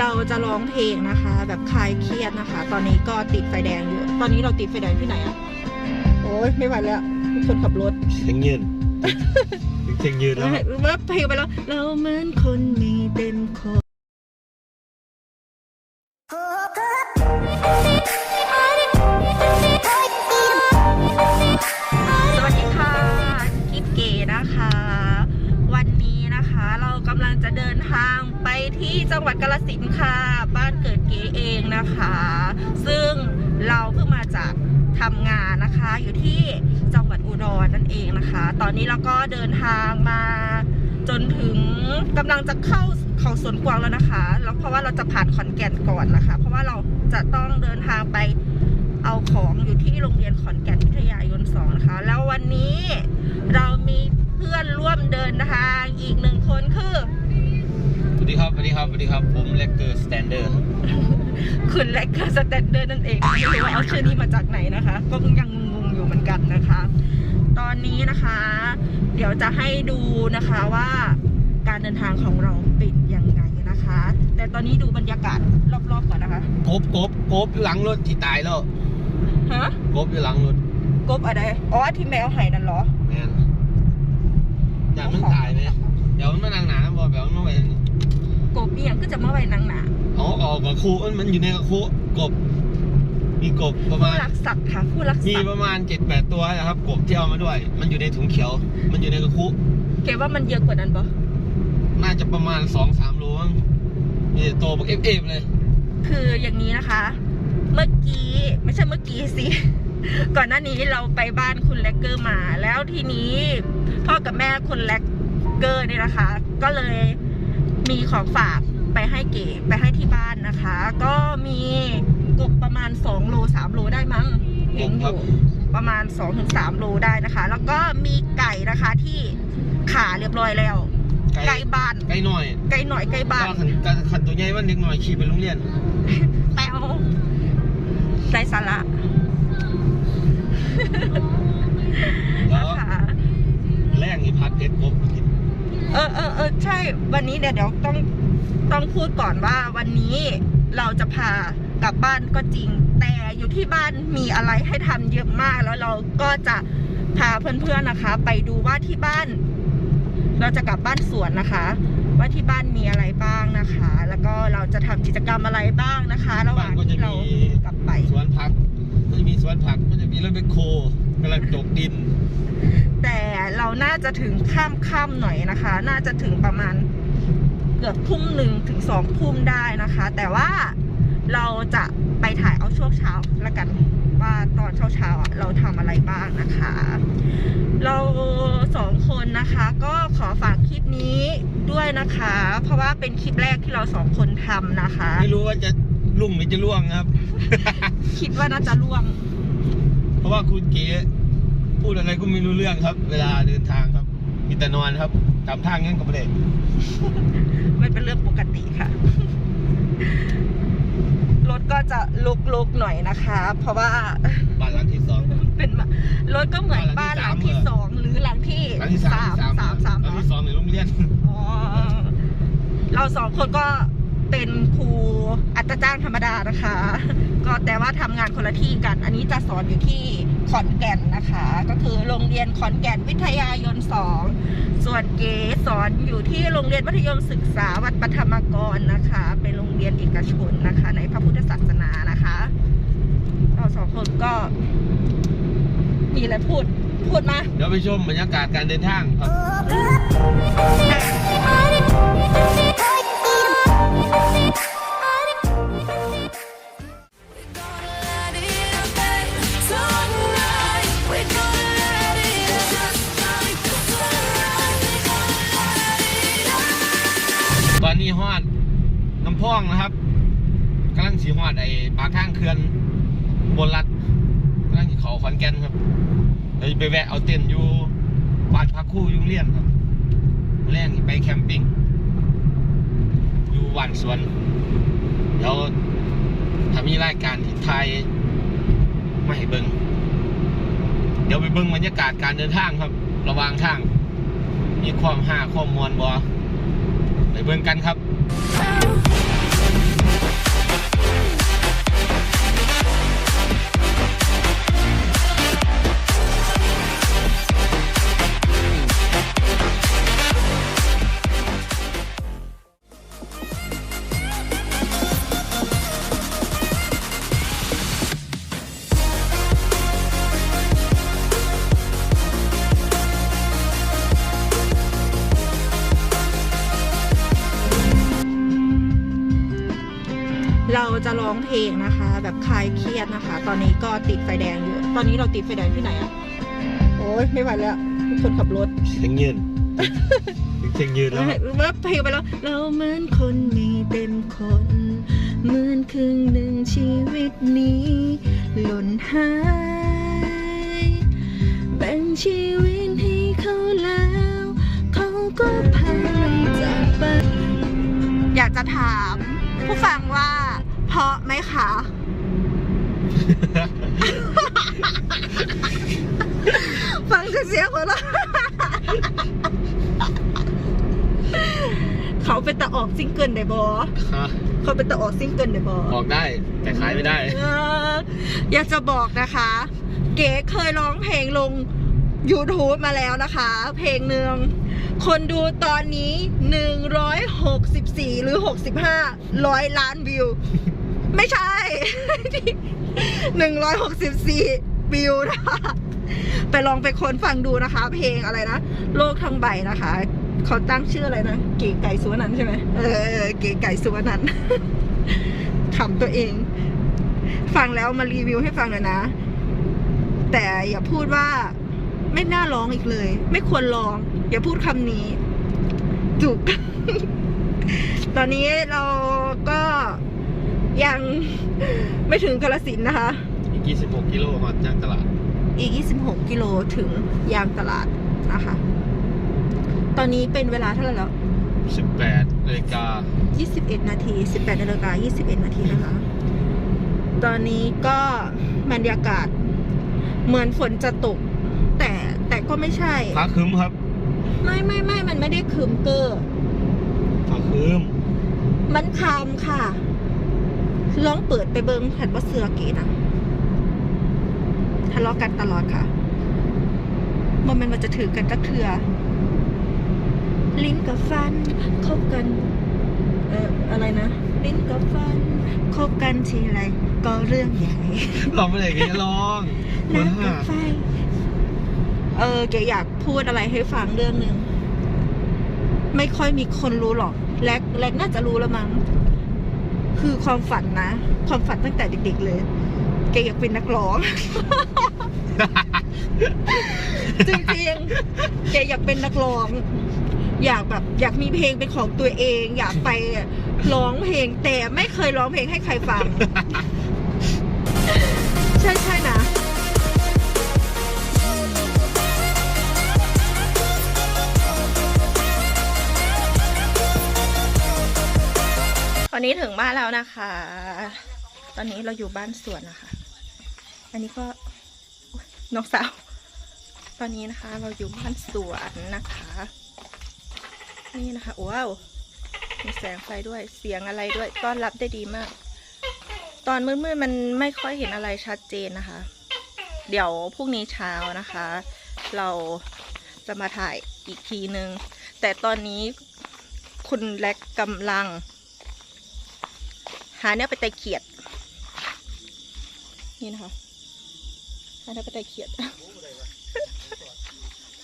เราจะร้องเพลงนะคะ แบบคลายเครียดนะคะ ตอนนี้ก็ติดไฟแดงอยู่ ตอนนี้เราติดไฟแดงที่ไหนอะโอ้ยไม่ไหวแล้วคนขับรถเชียงยืนเชียงยืนแล้วเมื่อเพลงไปแล้ว เราเหมือนคนมีเต็มคอ ทำงานนะคะ อยู่ที่จังหวัดอุดรนั่นเองนะคะ ตอนนี้เราก็เดินทางมาจนถึงกำลังจะเข้าเขาสวนกวางแล้วนะคะแล้วเพราะว่าเราจะผ่านขอนแก่นก่อนนะคะ เพราะว่าเราจะต้องเดินทางไปเอาของอยู่ที่โรงเรียนขอนแก่นวิทยายนสองนะคะ แล้ววันนี้เรามีเพื่อนร่วมเดินทางอีกหนึ่งคนคือ วัสดีครับสวัสดีครับสวัสดีครับผมเลกเกอร์สแตนเดอร์คุณแลกเกอร์สแตนเดอร์นั่นเองไม่รู้ว่าเอาชื่อนี้มาจากไหนนะคะ ก็ยังงงๆอยู่เหมือนกันนะคะ ตอนนี้นะคะ เดี๋ยวจะให้ดูนะคะว่าการเดินทางของเราเป็นยังไงนะคะ แต่ตอนนี้ดูบรรยากาศรอบๆก่อนนะคะกบกบกบอยู่หลังรถที่ตายแล้วฮะกบอยู่หลังรถกบอะไรอ๋อที่แมวไห่นั่นเหรอแมนอยากมันตายไหมเดี๋ยวมันมานั่งหนาบอกแบบมันมาไว้ กบเอียงก็จะมาไว้นังหนาอ๋อออกกับคูมันมันอยู่ในกับคูกบ มีกบประผู้มาณรักสัตว์ค่ะผู้รักมีสัตว์ประมาณเจ็ดแปดตัวนะครับกบที่เอามาด้วย มันอยู่ในถุงเขียว มันอยู่ในกระคุเกว่ามันเยอะกว่านั้นปะน่าจะประมาณสองสามโลมั้งมีแต่ตัวบอกเอฟเอฟเลย คืออย่างนี้นะคะ เมื่อกี้ไม่ใช่เมื่อกี้สิ ก่อนหน้านี้เราไปบ้านคุณแลกเกอร์มา แล้วทีนี้พ่อกับแม่คุณแลกเกอร์เนี่ยนะคะ ก็เลย มีของฝากไปให้เก๋ไปให้ที่บ้านนะคะ ก็มีกบประมาณ 2 โล 3 โลได้มั้งเห็นอยู่ประมาณ 2-3 โลได้นะคะ แล้วก็มีไก่นะคะที่ขาเรียบร้อยแล้ว ไกลไก่บ้านไกลหน่อยไก่หน่อยไก่บ้านก็ขันขันตัวใหญ่ว่าเด็กหน่อยขี่ไปโรงเรียนแปวไรสาระแล้วนะคะแรงอีพัดเพชรกบกิน เออเออเออใช่ วันนี้เดี๋ยวเดี๋ยวต้องต้องพูดก่อนว่าวันนี้เราจะพากลับบ้านก็จริง แต่อยู่ที่บ้านมีอะไรให้ทำเยอะมาก แล้วเราก็จะพาเพื่อนๆนะคะ ไปดูว่าที่บ้าน เราจะกลับบ้านสวนนะคะ ว่าที่บ้านมีอะไรบ้างนะคะ แล้วก็เราจะทำกิจกรรมอะไรบ้างนะคะ ระหว่างที่เรากลับไปสวนผักก็จะมีสวนผักก็จะมีรถแบคโคกำลังจกดิน น่าจะถึงข้ามค่ำหน่อยนะคะ น่าจะถึงประมาณเกือบทุ่มหนึ่งถึงสองทุ่มได้นะคะ แต่ว่าเราจะไปถ่ายเอาช่วงเช้าละกันว่าตอนเช้าเช้าๆอะเราทำอะไรบ้างนะคะ เราสองคนนะคะก็ขอฝากคลิปนี้ด้วยนะคะ เพราะว่าเป็นคลิปแรกที่เราสองคนทำนะคะ ไม่รู้ว่าจะลุ่งหรือจะล่วงครับ คิดว่าน่าจะล่วง เพราะว่าคุณเก๋ พูดอะไรก็ไม่รู้เรื่องครับ เวลาเดินทางครับ มีแต่นอนครับตามทางงั้นก็ไม่ได้ไม่เป็นเรื่องปกติค่ะ รถก็จะลุกๆหน่อยนะคะ เพราะว่าบ้านหลังที่สอง เป็นมารถก็เหมือนบ้าบ้านนหหลัลังงที่ที่สสอองงหรือหลังที่หลังที่สามสามสามสามหลังที่สองในโรงเรียนอ๋อเราสองคนก็เป็นครูอัตราจ้างธรรมดานะคะ ก็แต่ว่าทำงานคนละที่กัน อันนี้จะสอนอยู่ที่ข อนแก่นนะคะ ก็คือโรงเรียนขอนแก่นวิทยายนสองส่วนเก๋สอนอยู่ที่โรงเรียนมัธยมศึกษาวัดปฐมกรนะคะ เป็นโรงเรียนเอกชนนะคะ ในพระพุทธศาสนานะคะเราสองคนก็มีอะไรพูดพูดมา เดี๋ยวไปชมบรรยากาศการเดินทางครับ น้องนะครับกำลังสีฮอดไอ้ปากทางเขื่อนบนรัดกำลังเขาขอนแก่นครับเดี๋ยวจะไปแวะเอาเต็นท์อยู่บ้านพักคู่ยุ่งเรียนครับแรงไปแคมปิ้งอยู่วานสวนเดี๋ยวถ้ามีรายการที่ไทยไม่ให้เบิงเดี๋ยวไปเบิ้งบรรยากาศการเดินทางครับ ระวางทาง มีความห้าความมวลบอไปเบิ่งกันครับ จะร้องเพลงนะคะ แบบคลายเครียดนะคะ ตอนนี้ก็ติดไฟแดงอยู่ ตอนนี้เราติดไฟแดงที่ไหนอะโอ้ยไม่ไหวแล้วคนขับรถเสียงยืนเสียงยืนแล้วเมื่อเพลงไปแล้ว เราเหมือนคนมีเต็มคนเหมือนครึ่งหนึ่งชีวิตนี้ หล่นหายแบ่งชีวิตให้เขาแล้ว เขาก็พาจากไปอยากจะถามผู้ฟังว่า เพราะไหมคะ ฟังเสียงหัวเราะเขาเป็นตะออกซิงเกิลได้บอฮะเขาเป็นตะออกซิงเกิลได้บอออกได้ แต่ขายไม่ได้เอออยากจะบอกนะคะ เก๋เคยร้องเพลงลง YouTube มาแล้วนะคะ เพลงหนึ่งคนดูตอนนี้ 164 หรือ 65 ร้อยล้านวิว ไม่ใช่164วิวนะคะไปลองไปค้นฟังดูนะคะ เพลงอะไรนะ โลกทั้งใบนะคะเขาตั้งชื่ออะไรนะ เก๋ไก่สุวรรณใช่ไหมเออเก๋ไก่สุวรรณันท์ขำตัวเอง ฟังแล้วมารีวิวให้ฟังหน่อยนะ แต่อย่าพูดว่าไม่น่าร้องอีกเลย ไม่ควรร้อง อย่าพูดคำนี้ จุก ตอนนี้เรา ยังไม่ถึงกาลสินธุ์นะคะ อีก 26 กิโลมาจากตลาด อีก 26 กิโลถึงยางตลาดนะคะ ตอนนี้เป็นเวลาเท่าไหร่แล้ว 18นาฬิกา21 นาที 18นาฬิกา21 นาทีนะคะ ตอนนี้ก็บรรยากาศเหมือนฝนจะตก แต่แต่ก็ไม่ใช่ ฟ้าครึ้มครับไม่ไม่ไม่มันไม่ได้คืมเกอร์ฟ้าครึ้มมันคามค่ะ ลองเปิดไปเบิงแผ่นว่าเสือเกนะทะเลาะกันตลอดค่ะมันมันมันจะถือกันจักเถือ ลิ้นกับฟันคบกัน เอ่ออะไรนะ ลิ้นกับฟันคบกันทีไรก็เรื่องใหญ่ลองไปเลยกันจะลองเบอร์น้ำห้ากับไฟ เออเกอยากพูดอะไรให้ฟังเรื่องหนึ่งไม่ค่อยมีคนรู้หรอก แลกแลกน่าจะรู้แล้วมั้ง คือความฝันนะ ความฝันตั้งแต่เด็ก ๆ เลยเกอยากเป็นนักร้อง จริงๆเกอยากเป็นนักร้อง อยากแบบอยากมีเพลงเป็นของตัวเอง อยากไปร้องเพลงแต่ไม่เคยร้องเพลงให้ใครฟัง นี้ถึงบ้านแล้วนะคะ ตอนนี้เราอยู่บ้านสวนนะคะ อันนี้ก็น้องสาว ตอนนี้นะคะเราอยู่บ้านสวนนะคะ นี่นะคะว้าวมีแสงไฟด้วยเสียงอะไรด้วยต้อนรับได้ดีมาก ตอนมืดๆมันไม่ค่อยเห็นอะไรชัดเจนนะคะ เดี๋ยวพรุ่งนี้เช้านะคะ เราจะมาถ่ายอีกทีนึง แต่ตอนนี้คุณแล็กกำลัง หาเนี่ยไปไต่เขียด นี่นะคะหาเนี่ยไปไต่เขียด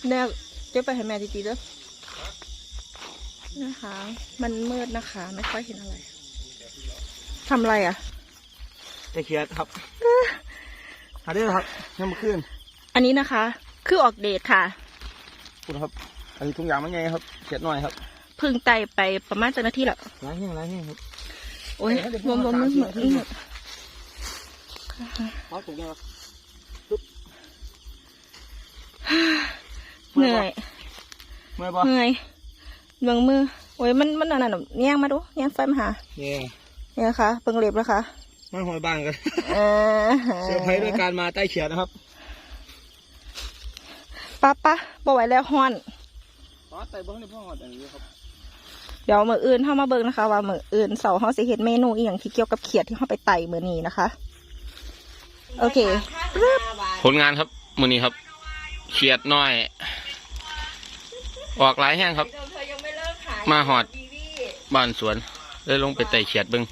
เนี่ยเดี๋ยวไปให้แม่ดีๆเด้อนะคะ มันมืดนะคะ ไม่ค่อยเห็นอะไรทำอะไรอะจะเขียดครับหาได้ครับยังมาขึ้น อันนี้นะคะ คือออกเดทค่ะคุณครับ อันนี้ทุกอย่างมันไงครับเขียดหน่อยครับเพึ่งไต่ไปประมาณเจ้าหน้าที่แล้วล้างแห้งล้างแห้งครับโอ้ยเดี๋ยวรวมรวมมือเดี๋ยวมือเอาถูกยังครับเหนื่อยเมื่อยปะเหนื่อยเบิ่งมือโอ้ยมันมันนั่นน่ะแย่งมาดูแย่งไฟมาหาเนี่ยเนี่ยนะคะเบิ่งเล็บนะคะมาหอยบ้านกันเออเซอร์ไพรส์ด้วยการมาใต้เขียดนะครับป้าป้าบ่ไหวแล้วฮ้อนอ๋อไต่บ้านในพ่อหอดอย่างนี้ครับ เดี๋ยวมื้ออื่นเฮามาเบิ่งนะคะ ว่ามื้ออื่นเสาร์เฮาสิเฮ็ดเมนูอีหยังที่เกี่ยวกับเขียดที่เฮาไปไต่มื้อนี้นะคะ โอเคผลงานครับมือนี้ครับ เขียดน้อย ออกหลายแห้งครับ มาหอดบ้านสวนเลยลงไปไต่เขียดเบิง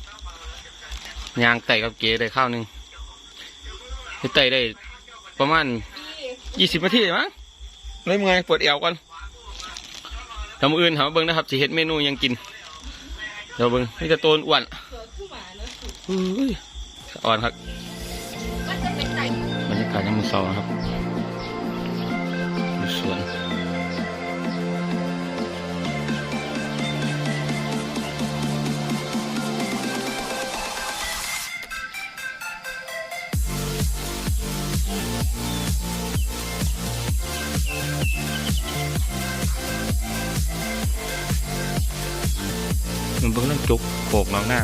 ยางไต่กับเก๋ได้ข้าวหนึ่งไปไต่ได้ประมาณยี่สิบนาทีมั้งเลยเมื่อยปวดเอวก่อน ทำอื่นหาเบิ้งนะครับสิเฮ็ดเมนูหยังกินเดี๋ยวเบิ้งนี่จะโตนอ้วนอุ้ยสะอ่อนครับมันจะเป็นใจบรรยากาศยามมื้อเช้านะครับอยู่สวน มันเบิ่งเรื่องจุกโขกน้องหน้า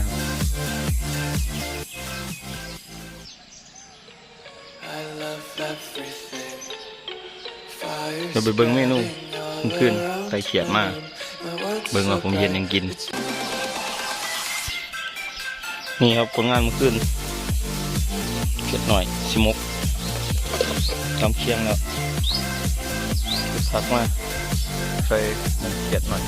เราไปเบิ่งเมนูมันขึ้นไตเขียดมาก เบิ่งว่าผมเย็นยังกิน นี่ครับผลงานเมื่อคืนเขียดหน่อยสิมกทำเคียงแล้วพักมาใส่มันเขียดหน่อย